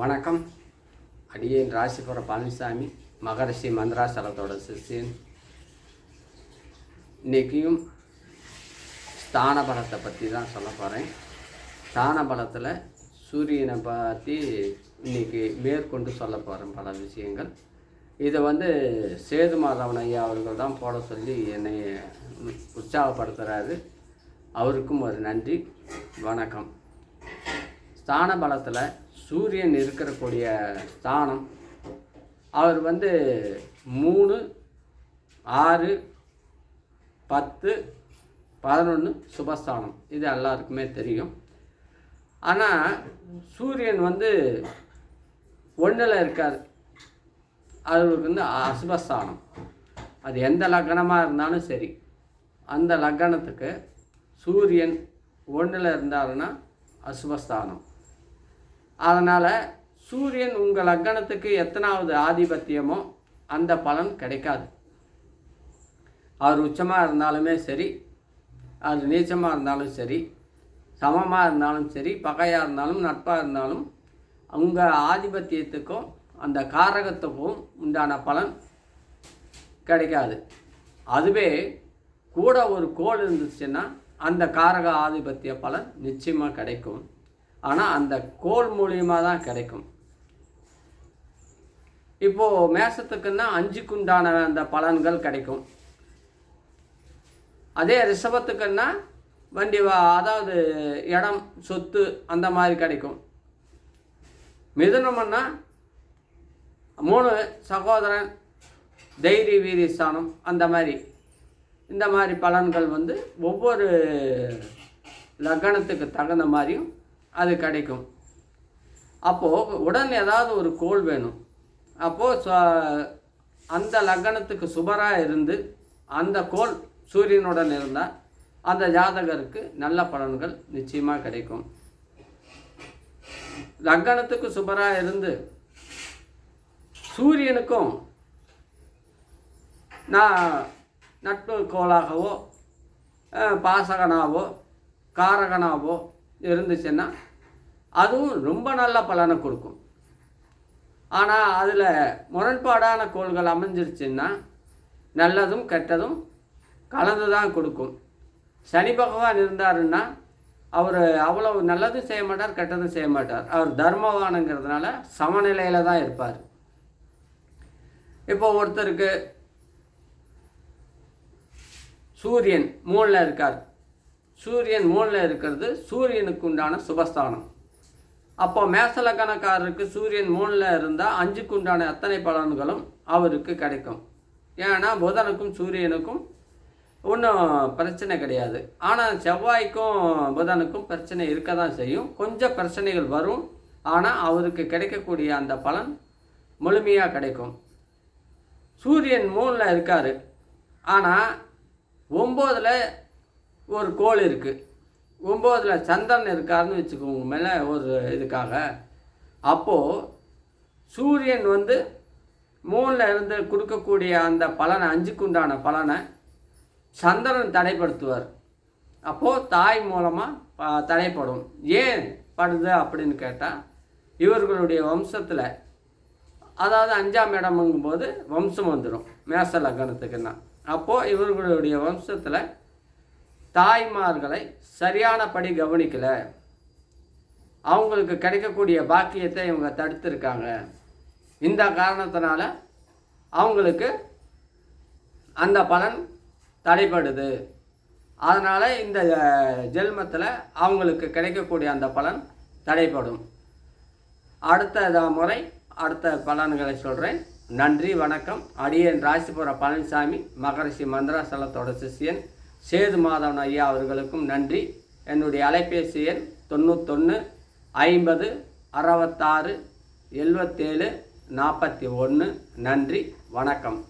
வணக்கம். அடியேன் ராசிபுர பழனிசாமி மகரிஷி மந்திராசலத்தோட சிஷியன். இன்றைக்கியும் ஸ்தான பலத்தை பற்றி தான் சொல்ல போகிறேன் ஸ்தான பலத்தில் சூரியனை பற்றி இன்னைக்கு மேற்கொண்டு சொல்ல போகிறேன் பல விஷயங்கள். இதை வந்து சேது மாதவன் ஐயா அவர்கள் தான் போட சொல்லி என்னை உற்சாகப்படுத்துகிறாரு அவருக்கும் ஒரு நன்றி. வணக்கம். ஸ்தான பலத்தில் சூரியன் இருக்கக்கூடிய ஸ்தானம். அவர் வந்து மூணு ஆறு பத்து பதினொன்று சுபஸ்தானம். இது எல்லாருக்குமே தெரியும். ஆனால் சூரியன் வந்து ஒன்றில் இருக்கார். அவருக்கு வந்து அசுபஸ்தானம். அது எந்த லக்னமாக இருந்தாலும் சரி. அந்த லக்னத்துக்கு சூரியன் ஒன்றில் இருந்தாருன்னா அசுபஸ்தானம். அதனால் சூரியன் உங்கள் லக்னத்துக்கு எத்தனாவது ஆதிபத்தியமோ அந்த பலன் கிடைக்காது. அவர் உச்சமாக இருந்தாலுமே சரி அது நீச்சமாக இருந்தாலும் சரி சமமாக இருந்தாலும் சரி பகையாக இருந்தாலும் நட்பாக இருந்தாலும் உங்கள் ஆதிபத்தியத்துக்கும் அந்த காரகத்துக்கும் உண்டான பலன் கிடைக்காது. அதுவே கூட ஒரு கோல் இருந்துச்சுன்னா அந்த காரக ஆதிபத்திய பலன் நிச்சயமாக கிடைக்கும். ஆனால் அந்த கோல் மூலியமாக தான் கிடைக்கும். இப்போது மேசத்துக்குன்னா அஞ்சுக்குண்டான அந்த பலன்கள் கிடைக்கும். அதே ரிஷபத்துக்குன்னா வண்டி வா அதாவது இடம் சொத்து அந்த மாதிரி கிடைக்கும். மிதுனம்னா மூணு சகோதரன் தைரிய வீரிய ஸ்தானம் அந்த மாதிரி. இந்த மாதிரி பலன்கள் வந்து ஒவ்வொரு லக்னத்துக்கு தகுந்த மாதிரியும் அது கிடைக்கும். அப்போது உடன் ஏதாவது ஒரு கோல் வேணும். அப்போது அந்த லக்னத்துக்கு சுபராக இருந்து அந்த கோல் சூரியனுடன் இருந்தால் அந்த ஜாதகருக்கு நல்ல பலன்கள் நிச்சயமாக கிடைக்கும். லக்னத்துக்கு சுபராக இருந்து சூரியனுக்கும் நான் நட்பு கோளாகவோ பாசகனாவோ காரகனாவோ இருந்துச்சுன்னா அதுவும் ரொம்ப நல்ல பலனை கொடுக்கும். ஆனால் அதில் முரண்பாடான கோள்கள் அமைஞ்சிருச்சுன்னா நல்லதும் கெட்டதும் கலந்து தான் கொடுக்கும். சனி பகவான் இருந்தாருன்னா அவர் அவ்வளவு நல்லதும் செய்ய மாட்டார் கெட்டதும் செய்ய மாட்டார். அவர் தர்மவானுங்கிறதுனால சமநிலையில் தான் இருப்பார். இப்போ ஒருத்தருக்கு சூரியன் மூணில் இருக்கார். சூரியன் மூணில் இருக்கிறது சூரியனுக்கு உண்டான சுபஸ்தானம். அப்போ மேசலக்கணக்காரருக்கு சூரியன் மூணில் இருந்தால் அஞ்சுக்கு உண்டான அத்தனை பலன்களும் அவருக்கு கிடைக்கும். ஏன்னா புதனுக்கும் சூரியனுக்கும் ஒன்றும் பிரச்சனை கிடையாது. ஆனால் செவ்வாய்க்கும் புதனுக்கும் பிரச்சனை இருக்க தான் செய்யும். கொஞ்சம் பிரச்சனைகள் வரும். ஆனால் அவருக்கு கிடைக்கக்கூடிய அந்த பலன் முழுமையாக கிடைக்கும். சூரியன் மூணில் இருக்கார். ஆனால் ஒம்போதில் ஒரு கோள் இருக்குது ஒம்போதில் சந்திரன் இருக்காருன்னு வச்சுக்கோங்க மேலே ஒரு இதுக்காக. அப்போது சூரியன் வந்து மூணில் இருந்து கொடுக்கக்கூடிய அந்த பலனை அஞ்சுக்கு உண்டான பலனை சந்திரன் தடைப்படுத்துவார். அப்போது தாய் மூலமாக தடைப்படும். ஏன் படுது அப்படின்னு கேட்டால் இவர்களுடைய வம்சத்தில் அதாவது அஞ்சாம் இடம்ங்கும்போது வம்சம் வந்துடும் மேச லக்னத்துக்குன்னா. அப்போது இவர்களுடைய வம்சத்தில் தாய்மார்களை சரியானபடி கவனிக்கலை. அவங்களுக்கு கிடைக்கக்கூடிய பாக்கியத்தை இவங்க தடுத்திருக்காங்க. இந்த காரணத்தினால அவங்களுக்கு அந்த பலன் தடைப்படுது அதனால் இந்த ஜென்மத்தில் அவங்களுக்கு கிடைக்கக்கூடிய அந்த பலன் தடைப்படும் அடுத்த முறை அடுத்த பலன்களை சொல்கிறேன் நன்றி வணக்கம். அடியன் ராசிபுர பழனிசாமி மகரிஷி மந்திராசலத்தோட சிஷியன். சேது மாதவன் ஐயா அவர்களுக்கும் நன்றி. என்னுடைய அலைபேசி எண் தொண்ணூத்தொன்று ஐம்பது அறுபத்தாறு எழுபத்தேழு நாற்பத்தி ஒன்று நன்றி. வணக்கம்.